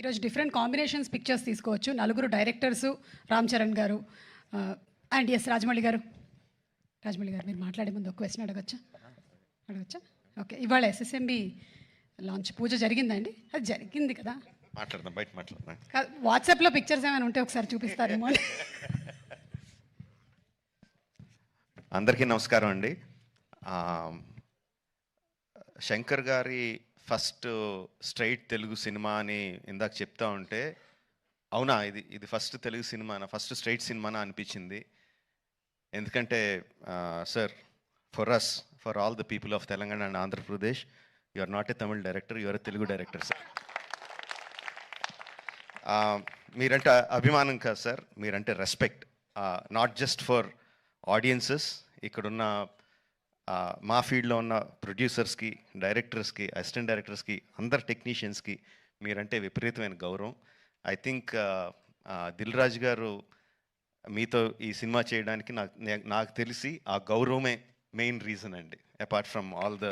ఈరోజు different combinations pictures తీసుకోవచ్చు. నలుగురు డైరెక్టర్స్ రామ్ చరణ్ గారు అండ్ ఎస్ రాజమౌళి గారు. రాజమౌళి గారు మీరు మాట్లాడే ముందు ఒక క్వశ్చన్ అడగచ్చా? అడగచ్చా? ఓకే ఇవాళ ఎస్ఎస్ఎంబి లాంచ్ పూజ జరిగిందండి. అది జరిగింది కదా. మాట్లాడదాం బయట మాట్లాడదాం. వాట్సాప్లో పిక్చర్స్ ఏమైనా ఉంటే ఒకసారి చూపిస్తారేమో. అందరికీ నమస్కారం అండి. శంకర్ గారి ఫస్ట్ స్ట్రైట్ తెలుగు సినిమా అని ఇందాక చెప్తా ఉంటే అవునా ఇది ఇది ఫస్ట్ తెలుగు సినిమానా? ఫస్ట్ స్ట్రైట్ సినిమానా అనిపించింది. ఎందుకంటే sir for us for all the people of Telangana and Andhra Pradesh you are not a Tamil director you are a Telugu director sir. మీరంటే అభిమానం కాదు సార్. మీరంటే respect not just for audiences ఇక్కడున్న మా ఫీల్డ్లో ఉన్న ప్రొడ్యూసర్స్కి డైరెక్టర్స్కి అసిస్టెంట్ డైరెక్టర్స్కి అందరు టెక్నీషియన్స్కి మీరంటే విపరీతమైన గౌరవం. ఐ థింక్ దిల్ రాజు గారు మీతో ఈ సినిమా చేయడానికి నాకు నాకు తెలిసి ఆ గౌరవమే మెయిన్ రీజన్ అండి apart from all the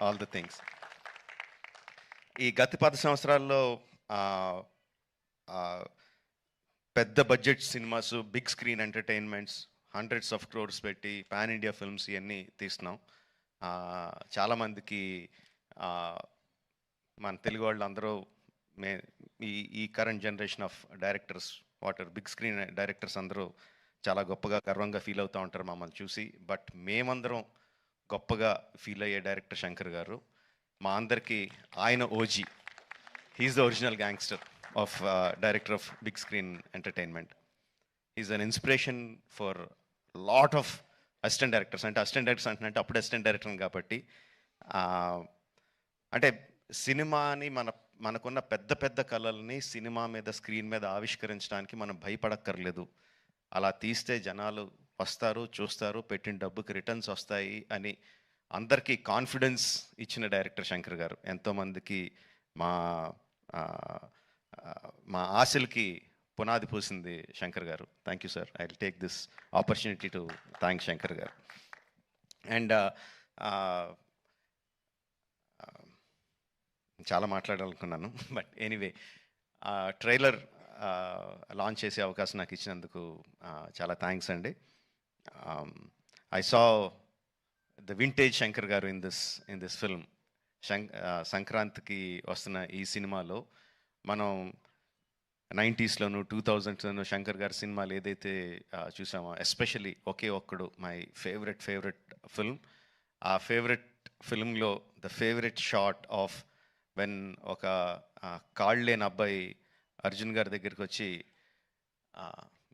all the things. ఈ గత పది సంవత్సరాల్లో పెద్ద budget cinemas big screen entertainments hundreds of crores పెట్టి పాన్ ఇండియా ఫిల్మ్స్ ఇవన్నీ తీస్తున్నాం. చాలామందికి మన తెలుగు వాళ్ళు అందరూ మే ఈ ఈ current generation of directors water big screen directors అందరూ చాలా గొప్పగా గర్వంగా ఫీల్ అవుతూ ఉంటారు మమ్మల్ని చూసి. బట్ మేమందరం గొప్పగా ఫీల్ అయ్యే డైరెక్టర్ శంకర్ గారు. మా అందరికీ ఆయన OG he is the original gangster of director of big screen entertainment is an inspiration for lot of assistant directors అంటే అసిస్టెంట్ డైరెక్టర్స్ అంటే అప్పుడు అసిస్టెంట్ డైరెక్టర్ కాబట్టి అంటే సినిమాని మన మనకున్న పెద్ద పెద్ద కళల్ని సినిమా మీద స్క్రీన్ మీద ఆవిష్కరించడానికి మనం భయపడక్కర్లేదు. అలా తీస్తే జనాలు వస్తారు చూస్తారు పెట్టిన డబ్బుకి రిటర్న్స్ వస్తాయి అని అందరికీ కాన్ఫిడెన్స్ ఇచ్చిన డైరెక్టర్ శంకర్ గారు. ఎంతోమందికి మా మా ఆశలకి పునాది పూసింది శంకర్ గారు. Thank you sir I will take this opportunity to thank Shankar గారు. అండ్ uh, uh, uh, చాలా మాట్లాడాలనుకున్నాను. బట్ ఎనీవే ట్రైలర్ లాంచ్ చేసే అవకాశం నాకు ఇచ్చినందుకు చాలా థ్యాంక్స్ అండి. I saw the vintage Shankar గారు in this in this film శంక్ సంక్రాంతికి వస్తున్న ఈ సినిమాలో మనం నైంటీస్లోను టూ థౌజండ్స్లోను శంకర్ గారి సినిమాలు ఏదైతే చూసామో especially Oke Okkadu my favourite favourite film ఆ favourite ఫిల్మ్లో the favourite shot of when ఒక కాళ్ళేని అబ్బాయి అర్జున్ గారి దగ్గరికి వచ్చి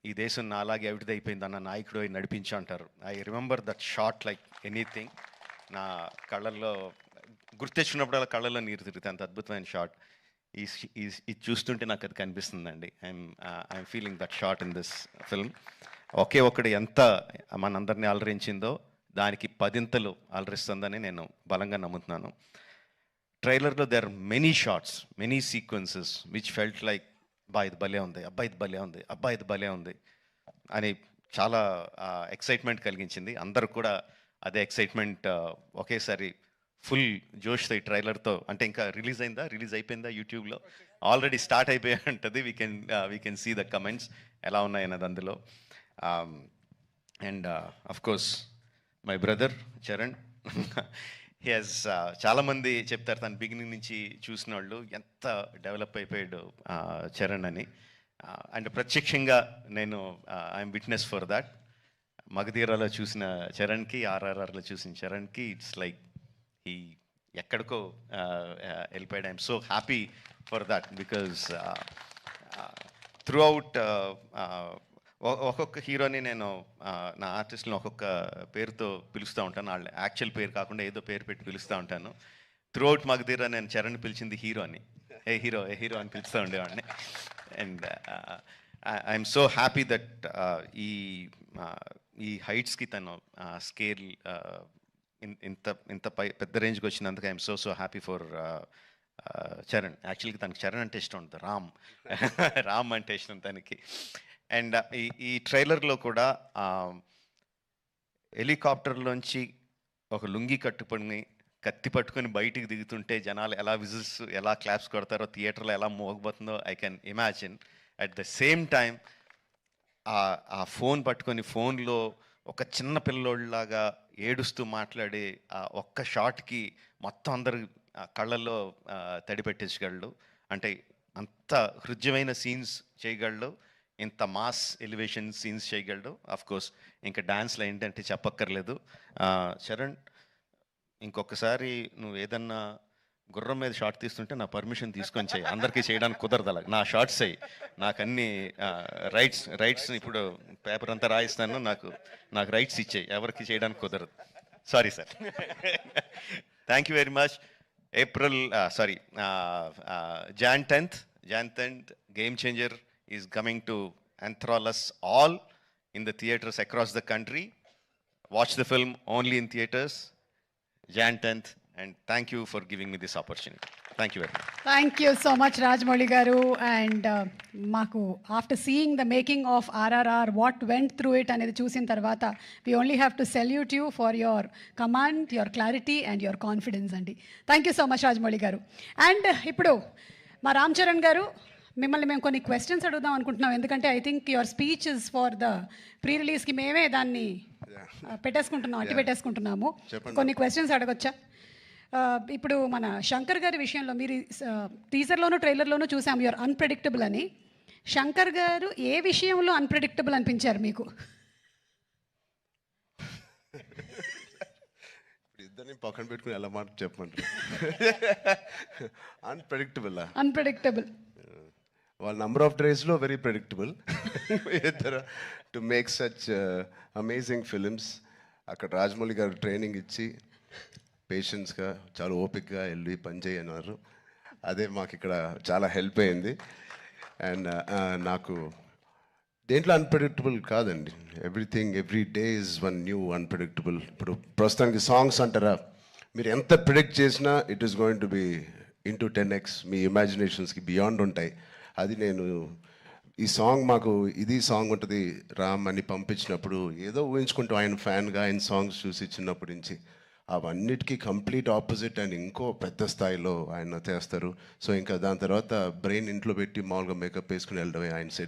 ఈ దేశం నా అలాగే అవిటిదైపోయింది అన్న నాయకుడు అయి నడిపించు అంటారు. I remember that shot like anything. నా కళ్ళల్లో గుర్తెచ్చినప్పుడల్లా కళ్ళల్లో నీరు తిరుగుతాయి. అంత అద్భుతమైన షార్ట్ ఇది చూస్తుంటే నాకు అది కనిపిస్తుందండి. I'm I'm feeling that shot in this film ఒకే ఒకటి ఎంత మనందరినీ అలరించిందో దానికి పదింతలు అలరిస్తుందని నేను బలంగా నమ్ముతున్నాను. ట్రైలర్లో there many shots many sequences which felt like అబ్బా ఇది భలే ఉంది అబ్బా ఇది భలే ఉంది అబ్బా ఇది భలే ఉంది అని చాలా uh, ఎక్సైట్మెంట్ కలిగించింది. అందరు కూడా అదే ఎక్సైట్మెంట్ uh, ఒకేసారి ఫుల్ జోష్తో ఈ ట్రైలర్తో. అంటే ఇంకా రిలీజ్ అయిందా? రిలీజ్ అయిపోయిందా యూట్యూబ్లో? ఆల్రెడీ స్టార్ట్ అయిపోయి ఉంటుంది. We can we can see the comments ఎలా ఉన్నాయన్నది అందులో. And course my brother Charan he చాలామంది చెప్తారు తన బిగినింగ్ నుంచి చూసిన వాళ్ళు ఎంత డెవలప్ అయిపోయాడు uh, చరణ్ అని. Uh, అండ్ ప్రత్యక్షంగా నేను ఐఎమ్ విట్నెస్ ఫర్ దాట్ మగధీరాలో చూసిన చరణ్కి ఆర్ఆర్ఆర్లో చూసిన చరణ్కి ఇట్స్ లైక్ ఈ ఎక్కడికో వెళ్ళిపోయాడు. I'm so happy for that because throughout ఒక్కొక్క హీరోని నేను నా ఆర్టిస్ట్ని ఒక్కొక్క పేరుతో పిలుస్తూ ఉంటాను. వాళ్ళ యాక్చువల్ పేరు కాకుండా ఏదో పేరు పెట్టి పిలుస్తూ ఉంటాను. త్రూ అవుట్ మగధీర నేను చరణ్ పిలిచింది హీరో అని ఏ హీరో ఏ హీరో అని పిలుస్తూ ఉండేవాడిని. And I'm so happy that ఈ ఈ హైట్స్కి తను స్కేల్ ఇంత ఇంత పై పెద్ద రేంజ్కి వచ్చినందుకు I'm so so happy for Charan యాక్చువల్గా తనకి చరణ్ అంటే ఇష్టం ఉంటుంది రామ్. రామ్ అంటే ఇష్టం తనకి. అండ్ uh, ఈ ఈ ట్రైలర్లో కూడా హెలికాప్టర్లోంచి ఒక లుంగి కట్టుకొని కత్తి పట్టుకొని బయటికి దిగుతుంటే జనాలు ఎలా విజిల్స్ ఎలా క్లాప్స్ కొడతారో థియేటర్లో ఎలా మోగబోతుందో I can imagine at the same time ఆ ఆ ఫోన్ పట్టుకొని ఫోన్లో ఒక చిన్న పిల్లోళ్ళలాగా ఏడుస్తూ మాట్లాడే ఆ ఒక్క షాట్కి మొత్తం అందరు ఆ కళ్ళల్లో తడి పెట్టించగలడు అంటే అంత హృద్యమైన సీన్స్ చేయగలడు. ఇంత మాస్ ఎలివేషన్ సీన్స్ చేయగలడు. ఆఫ్ కోర్స్ ఇంకా డాన్స్లో ఏంటంటే చెప్పక్కర్లేదు. చరణ్ ఇంకొకసారి నువ్వు ఏదన్నా గుర్రం మీద షార్ట్ తీస్తుంటే నా పర్మిషన్ తీసుకొని చేయి. అందరికీ చేయడానికి కుదరదు అలా. నా షార్ట్స్ అయ్యి నాకు అన్ని రైట్స్ రైట్స్ ఇప్పుడు పేపర్ అంతా రాయిస్తాను. నాకు నాకు రైట్స్ ఇచ్చేయి. ఎవరికి చేయడానికి కుదరదు. Sorry sir thank you very much April sorry Jan tenth Jan tenth Game Changer is coming to అంథ్రాలస్ all in the theatres across the country watch the film only in theatres Jan tenth and thank you for giving me this opportunity. Thank you very much. Thank you so much Rajamouli గారు and మాకు after seeing the making of RRR what went through it అనేది చూసిన తర్వాత we only have to salute you for your command your clarity and your confidence అండి. Thank you so much Rajamouli గారు and ఇప్పుడు మా రామ్ చరణ్ గారు మిమ్మల్ని మేము కొన్ని క్వశ్చన్స్ అడుగుదాం అనుకుంటున్నాం. ఎందుకంటే I think your speech is for the pre రిలీజ్కి మేమే దాన్ని uh, పెట్టేసుకుంటున్నాం అట్టి పెట్టేసుకుంటున్నాము కొన్ని క్వశ్చన్స్ అడగొచ్చా? ఇప్పుడు మన శంకర్ గారి విషయంలో మీరు టీజర్లోను ట్రైలర్లోనూ చూసాం. యువర్ అన్ప్రెడిక్టబుల్ అని. శంకర్ గారు ఏ విషయంలో అన్ప్రెడిక్టబుల్ అనిపించారు మీకు? ఇప్పుడు ఇద్దరిని పక్కన పెట్టుకుని ఎలా మాట చెప్పమంటారు? అన్ప్రెడిక్టబుల్ అన్ప్రెడిక్టబుల్ వాళ్ళ నంబర్ ఆఫ్ డేస్లో వెరీ ప్రెడిక్టబుల్ ఇద్దరు to make such amazing films అక్కడ రాజమౌళి గారు ట్రైనింగ్ ఇచ్చి పేషెన్స్గా చాలా ఓపిక్గా వెళ్ళి పనిచేయన్నారు అదే మాకు ఇక్కడ చాలా హెల్ప్ అయింది. అండ్ uh, uh, నాకు దేంట్లో అన్ప్రెడిక్టబుల్ కాదండి. Everything every day is one new unpredictable ఇప్పుడు ప్రస్తుతానికి సాంగ్స్ అంటారా? మీరు ఎంత ప్రిడిక్ట్ చేసినా it is going to be into ten x మీ ఇమాజినేషన్స్కి బియాండ్ ఉంటాయి. అది నేను ఈ సాంగ్ మాకు ఇది సాంగ్ ఉంటుంది. రామ్ అని పంపించినప్పుడు ఏదో ఊహించుకుంటూ. ఆయన ఫ్యాన్గా ఆయన సాంగ్స్ చూసి చిన్నప్పటి నుంచి. అవన్నిటికీ కంప్లీట్ ఆపోజిట్ అండ్ ఇంకో పెద్ద స్థాయిలో ఆయన చేస్తారు. సో ఇంకా దాని తర్వాత బ్రెయిన్ ఇంట్లో పెట్టి మామూలుగా మేకప్ వేసుకుని వెళ్ళడమే ఆయన సెట్.